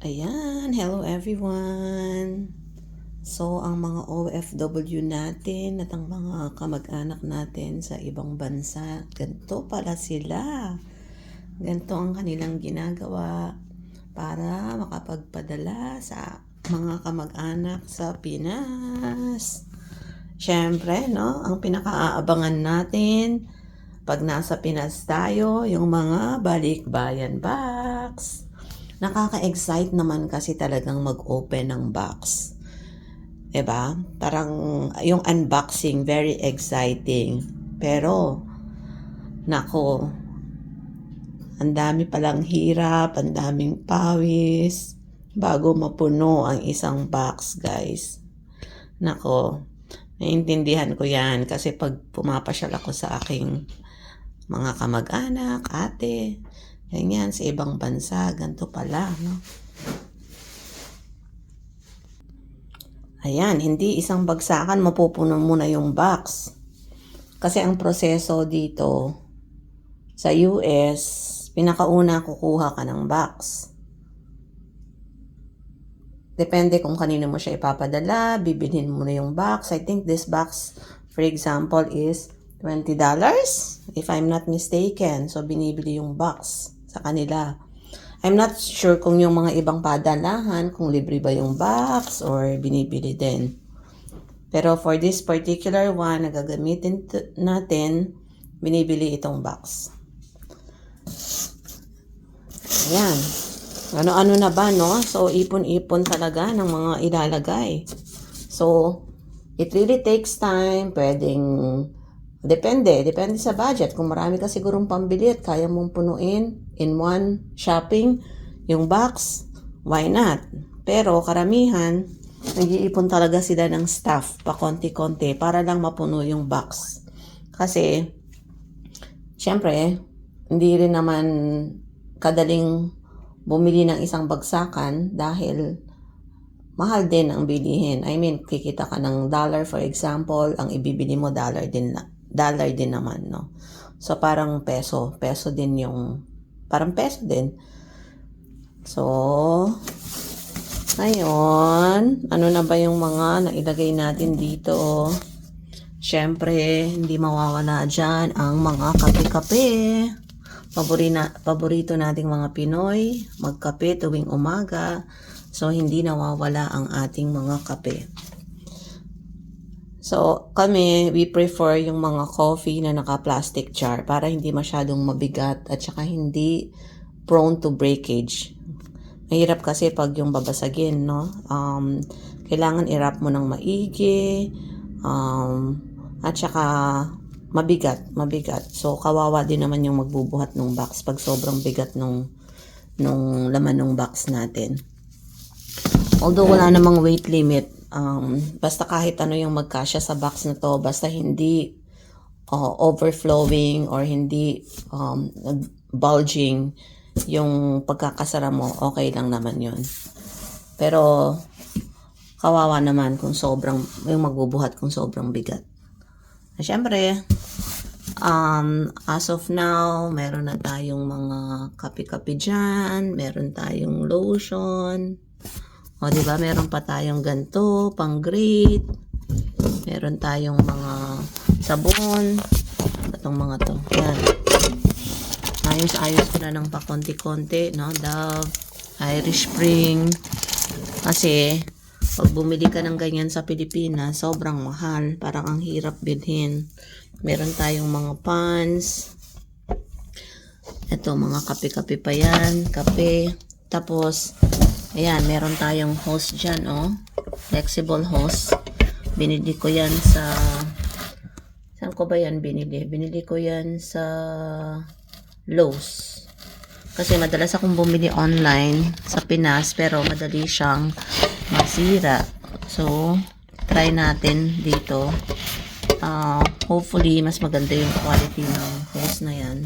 Ayan, hello everyone. So, ang mga OFW natin at ang mga kamag-anak natin sa ibang bansa, ganito pala sila. Ganito ang kanilang ginagawa para makapagpadala sa mga kamag-anak sa Pinas. Siyempre, no, ang pinakaaabangan natin pag nasa Pinas tayo, yung mga balikbayan box. Nakaka-excite naman kasi talagang mag-open ng box. 'Di ba? Parang yung unboxing very exciting. Pero nako, ang dami palang hirap, ang daming pawis bago mapuno ang isang box, guys. Nako, naiintindihan ko 'yan kasi pag pumapasyal ako sa aking mga kamag-anak, ate, ganyan, sa ibang bansa, ganito pala, no? Ayan, hindi isang bagsakan mapupuno mo na yung box. Kasi ang proseso dito sa US, pinakauna kukuha ka ng box. Depende kung kanino mo siya ipapadala, bibilhin mo na yung box. I think this box, for example, is $20 if I'm not mistaken. So, binibili yung box sa kanila. I'm not sure kung yung mga ibang padalahan, kung libre ba yung box or binibili din. Pero for this particular one na gagamitin t- natin, binibili itong box. Ayan. Ano-ano na ba, no? So, ipon-ipon talaga ng mga ilalagay. So, it really takes time. Pwedeng, depende. Depende sa budget. Kung marami ka sigurong pambili at kaya mong punuin in one shopping, yung box, why not? Pero karamihan, nag-iipon talaga sila ng staff pa konti-konti para lang mapuno yung box. Kasi, syempre, hindi rin naman kadaling bumili ng isang bagsakan dahil mahal din ang bilihin. I mean, kikita ka ng dollar for example, ang ibibili mo dollar din na, dollar din naman, no? So parang peso, peso din yung parang peso din. So ngayon, ano na ba yung mga nailagay natin dito? Siyempre, hindi mawawala dyan ang mga kape-kape. Paborina, paborito nating mga Pinoy, magkape tuwing umaga. So, hindi nawawala ang ating mga kape. So, kami, we prefer yung mga coffee na naka-plastic jar para hindi masyadong mabigat at saka hindi prone to breakage. Mahirap kasi pag yung babasagin, no? Um, kailangan i-wrap mo ng maigi, um, at saka mabigat, mabigat. So, kawawa din naman yung magbubuhat ng box pag sobrang bigat nung, nung laman ng box natin. Although wala namang weight limit, um, basta kahit ano yung magkasya sa box na to, basta hindi uh, overflowing or hindi um, bulging yung pagkakasara mo, okay lang naman yun. Pero, kawawa naman kung sobrang, yung magbubuhat kung sobrang bigat. Siyempre, um, as of now, meron na tayong mga kape-kape dyan, meron tayong lotion, o, di ba? Meron pa tayong ganto, pang grate. Meron tayong mga sabon. Itong mga to. Yan. Ayos-ayos ko na ng pakonti-konti, no? Dove, Irish Spring. Kasi, pag bumili ka ng ganyan sa Pilipinas, sobrang mahal. Parang ang hirap bilhin. Meron tayong mga pants. Ito, mga kape-kape pa yan. Kape. Tapos, ayan, meron tayong hose dyan, oh. Flexible hose. Binili ko yan sa... Saan ko ba yan binili? Binili ko yan sa Lowe's. Kasi madalas akong bumili online sa Pinas, pero madali siyang masira. So, try natin dito. Uh, hopefully, mas maganda yung quality ng hose na yan.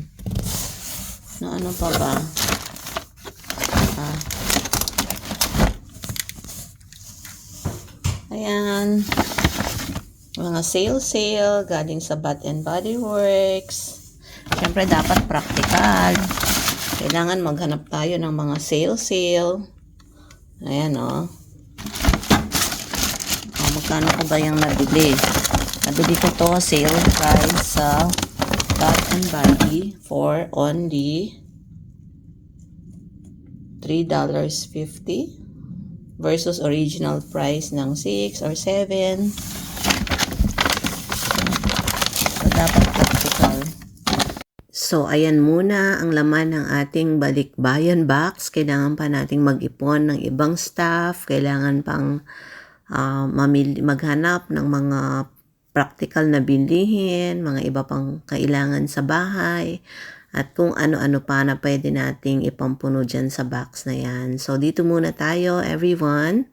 No, ano pa ba? Ayan. Mga sale-sale galing sa Bath and Body Works. Siyempre, dapat practical. Kailangan maghanap tayo ng mga sale-sale Ayan, oh. Oh, magkano ko ba yung nabili? Nabili ko to sale price sa Bath and Body for only $3.50 versus original price ng 6 or 7. So, dapat practical. So, ayan muna ang laman ng ating balikbayan box. Kailangan pa nating mag-ipon ng ibang stuff. Kailangan pang ah, mamili, maghanap ng mga practical na bilihin, mga iba pang kailangan sa bahay, at kung ano-ano pa na pwede nating ipampuno dyan sa box na yan. So, dito muna tayo, everyone.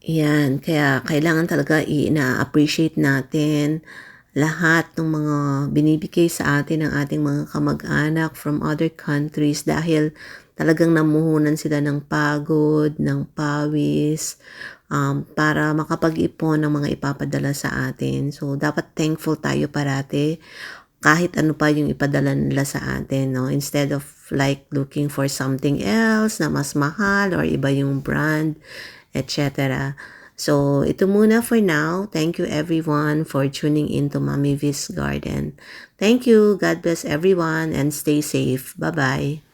Yan, kaya kailangan talaga i-na-appreciate natin lahat ng mga binibigay sa atin ng ating mga kamag-anak from other countries dahil talagang namuhunan sila ng pagod, ng pawis, um, para makapag-ipon ng mga ipapadala sa atin. So, dapat thankful tayo parate kahit ano pa yung ipadala nila sa atin, no? Instead of like looking for something else na mas mahal or iba yung brand, etc. So, ito muna for now. Thank you everyone for tuning in to Mommy V's Garden. Thank you. God bless everyone and stay safe. Bye-bye.